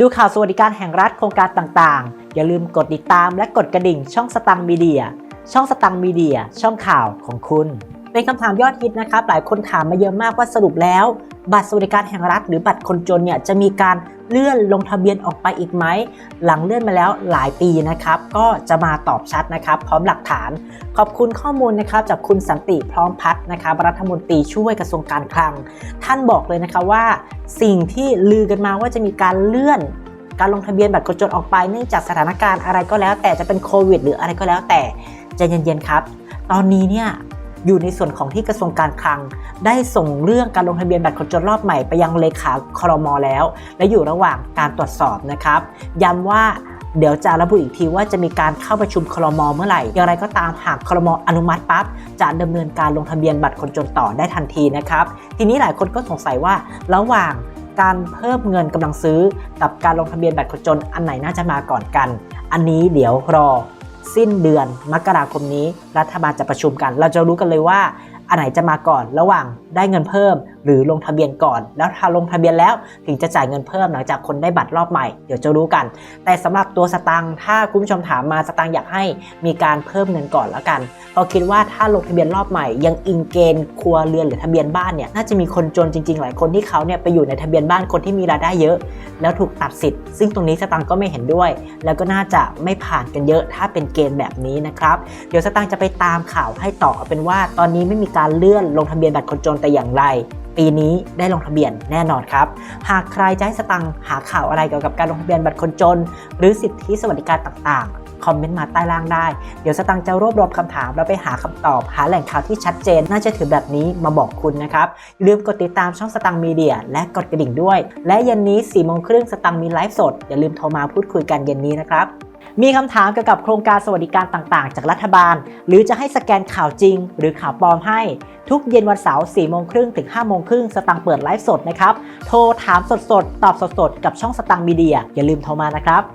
ดูข่าวสวัสดิการแห่งรัฐโครงการต่างๆ อย่าลืมกดติดตามและกดกระดิ่งช่องสตังมีเดีย ช่องสตังมีเดีย ช่องข่าวของคุณ เป็นคำถามยอดฮิตนะครับ หลายคนถามมาเยอะมากว่าสรุปแล้ว บัตรสวัสดิการแห่งรัฐหรือบัตรคนจนเนี่ยจะมีการเลื่อนลงทะเบียนออกไปอีกไหม หลังเลื่อนมาแล้วหลายปีนะครับ ก็จะมาตอบชัดนะครับ พร้อมหลักฐาน ขอบคุณข้อมูลนะครับจากคุณสันติพร้อมพัฒน์นะครับรัฐมนตรีช่วยกระทรวงการคลัง ท่านบอกเลยนะคะว่า สิ่งที่ลือกันมาว่าจะมีการเลื่อนการลงทะเบียนบัตรคนจนออกไปเนื่องจากสถานการณ์อะไรก็แล้ว แต่จะเป็นโควิด หรืออะไรก็แล้วแต่ใจเย็นๆครับ ตอนนี้เนี่ย อยู่ในส่วนของที่กระทรวงการคลัง ได้ส่งเรื่องการลงทะเบียนบัตรคนจนรอบใหม่ไปยังเลขาครมแล้ว และอยู่ระหว่างการตรวจสอบนะครับ ย้ำว่าเดี๋ยวจะระบุอีกทีว่าจะมีการเข้าประชุมครมเมื่อไหร่ อย่างไรก็ตามหากครมอนุมัติปั๊บจะดำเนินการลงทะเบียนบัตรคนจนต่อได้ทันทีนะครับ ทีนี้หลายคนก็สงสัยว่าระหว่างการเพิ่มเงินกำลังซื้อ กับการลงทะเบียนบัตรคนจนอันไหนน่าจะมาก่อนกัน อันนี้เดี๋ยวรอ สิ้นเดือนมกราคมนี้รัฐบาลจะประชุมกัน เราจะรู้กันเลยว่า อันไหนจะมาก่อนระหว่างได้เงินเพิ่ม หรือลงทะเบียนก่อน แล้วถ้าลงทะเบียนแล้วถึงจะจ่ายเงินเพิ่มหลังจากคนได้บัตรรอบใหม่เดี๋ยวจะรู้กัน แต่สำหรับตัวสตังค์ถ้าคุณผู้ชมถามมาสตังค์อยากให้มีการเพิ่มเงินก่อนแล้วกันเพราะคิดว่าถ้าลงทะเบียนรอบใหม่ ยังอิงเกณฑ์ครัวเรือนหรือทะเบียนบ้านเนี่ยน่าจะมีคนจนจริง ๆ หลายคนที่เขาเนี่ยไปอยู่ในทะเบียนบ้านคนที่มีรายได้เยอะ แล้วถูกตัดสิทธิ์ซึ่งตรงนี้สตังค์ก็ไม่เห็นด้วย แล้วก็น่าจะไม่ผ่านกันเยอะถ้าเป็นเกณฑ์แบบนี้นะครับ เดี๋ยวสตังค์จะไปตามข่าวให้ต่อเอาเป็นว่าตอนนี้ไม่มีการเลื่อนลงทะเบียนบัตรคนจนแต่อย่างไร ปีนี้ได้ลงทะเบียนแน่นอนครับ หากใครจะให้สตังค์หาข่าวอะไรเกี่ยวกับการลงทะเบียนบัตรคนจน หรือสิทธิสวัสดิการต่างๆ คอมเมนต์มาใต้ล่างได้ เดี๋ยวสตังค์จะรวบรวมคำถามแล้วไปหาคำตอบ หาแหล่งข่าวที่ชัดเจน น่าจะถือแบบนี้มาบอกคุณนะครับอย่าลืมกดติดตามช่องสตังค์มีเดีย และกดกระดิ่งด้วย และเย็นนี้4ี่โมงครึ่งสตังค์มีไลฟ์สดอย่าลืมโทรมาพูดคุยกันเย็นนี้นะครับ มีคำถามเกี่ยวกับโครงการสวัสดิการต่างๆ จากรัฐบาล หรือจะให้สแกนข่าวจริง หรือข่าวปลอมให้ ทุกเย็นวันเสาร์4โมงครึ่งถึง5โมงครึ่งสตังค์เปิดไลฟ์สดนะครับ โทรถามสดๆ ตอบสดๆ กับช่องสตังค์มีเดีย อย่าลืมโทรมานะครับ